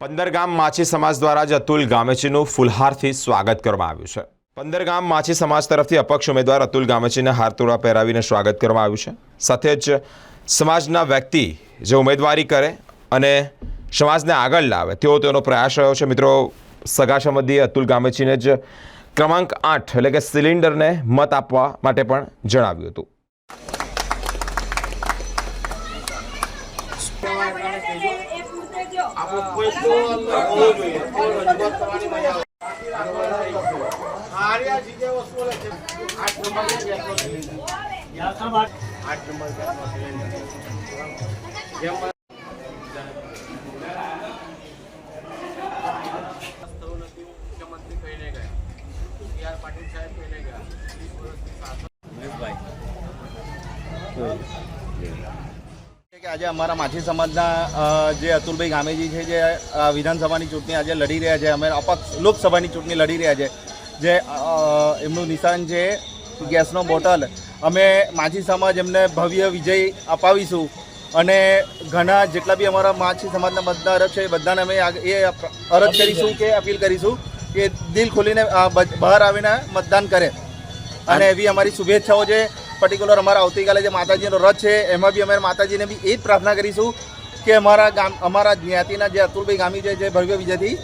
પંદર ગામ માછી સમાજ દ્વારા જ અતુલ ગામેચીનું ફુલહારથી સ્વાગત કરવામાં આવ્યું છે. પંદરગામ માછી સમાજ તરફથી અપક્ષ ઉમેદવાર અતુલ ગામેચીને હારતોડા પહેરાવીને સ્વાગત કરવામાં આવ્યું છે. સાથે જ સમાજના વ્યક્તિ જે ઉમેદવારી કરે અને સમાજને આગળ લાવે તેવો તેનો પ્રયાસ રહ્યો છે. મિત્રો, સગા સંબંધીએ અતુલ ગામેચીને જ ક્રમાંક આઠ, એટલે કે સિલિન્ડરને મત આપવા માટે પણ જણાવ્યું હતું. મુખ્યમંત્રી કહીને ગયા સી આર પાટીલ સાહેબ કહીને ગયા વીસ વર્ષથી શાસન કે આજે અમારા માછી સમાજના જે અતુલભાઈ ગામેજી છે, જે વિધાનસભાની ચૂંટણી આજે લડી રહ્યા છે, અમે અપક્ષ લોકસભાની ચૂંટણી લડી રહ્યા છે, જે એમનું નિશાન છે ગેસનો બોટલ. અમે માછી સમાજ એમને ભવ્ય વિજય અપાવીશું અને ઘણા જેટલા બી અમારા માછી સમાજના મતદાર છે, એ બધાને અમે એ અરજ કરીશું કે અપીલ કરીશું કે દિલ ખોલીને બહાર આવીને મતદાન કરે. અને એવી અમારી શુભેચ્છાઓ છે. પર્ટિક્યુલર અમારા આવતીકાલે જે માતાજીનો રથ છે એમાં બી અમે માતાજીને બી એ જ પ્રાર્થના કરીશું કે અમારા ગામ અમારા જ્ઞાતિના જે અતુલભાઈ ગામી છે જે ભવ્ય વિજયથી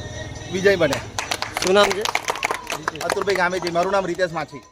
વિજય બને. શું નામ છે? અતુલભાઈ ગામીજી મારું નામ રીતેશ માછી.